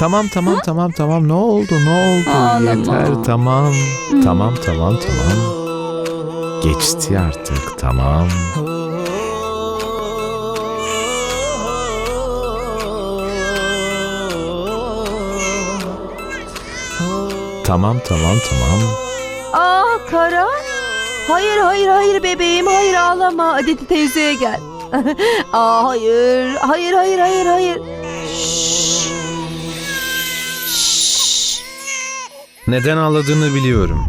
Tamam tamam tamam tamam ne oldu ne oldu Ağlama. yeter tamam tamam tamam tamam geçti artık tamam tamam tamam tamam Ah Karan. Hayır hayır hayır bebeğim hayır ağlama. Adeti teyzeye gel. Aa hayır hayır hayır hayır hayır. Şşş. Neden ağladığını biliyorum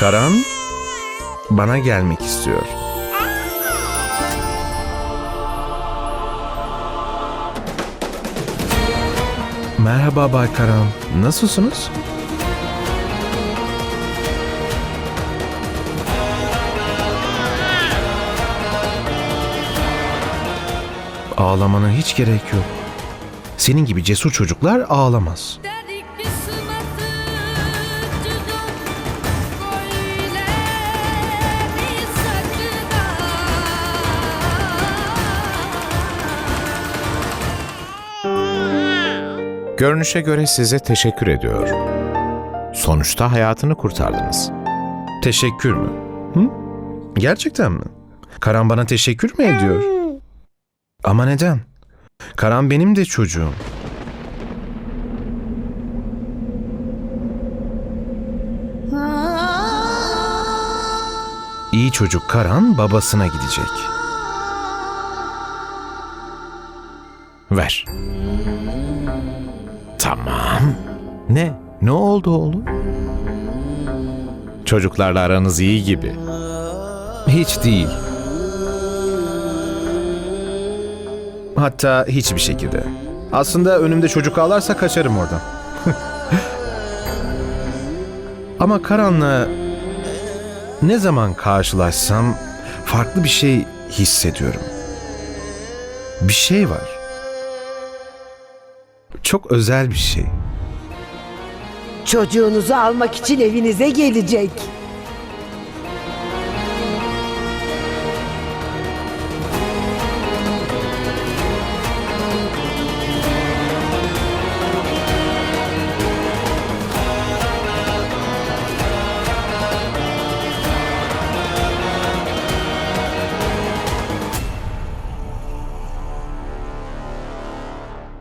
Karan bana gelmek istiyor. Merhaba Bay Karan. Nasılsınız? Ağlamana hiç gerek yok. Senin gibi cesur çocuklar ağlamaz. Görünüşe göre size teşekkür ediyor. Sonuçta hayatını kurtardınız. Teşekkür mü? Hı? Gerçekten mi? Karan bana teşekkür mü ediyor? Ama neden? Karan benim de çocuğum. İyi çocuk Karan babasına gidecek. Ver. Tamam. Ne? Ne oldu oğlum? Çocuklarla aranız iyi gibi. Hiç değil. Hatta hiçbir şekilde. Aslında önümde çocuk ağlarsa kaçarım oradan. Ama Karan'la ne zaman karşılaşsam farklı bir şey hissediyorum. Bir şey var. Çok özel bir şey. Çocuğunuzu almak için evinize gelecek.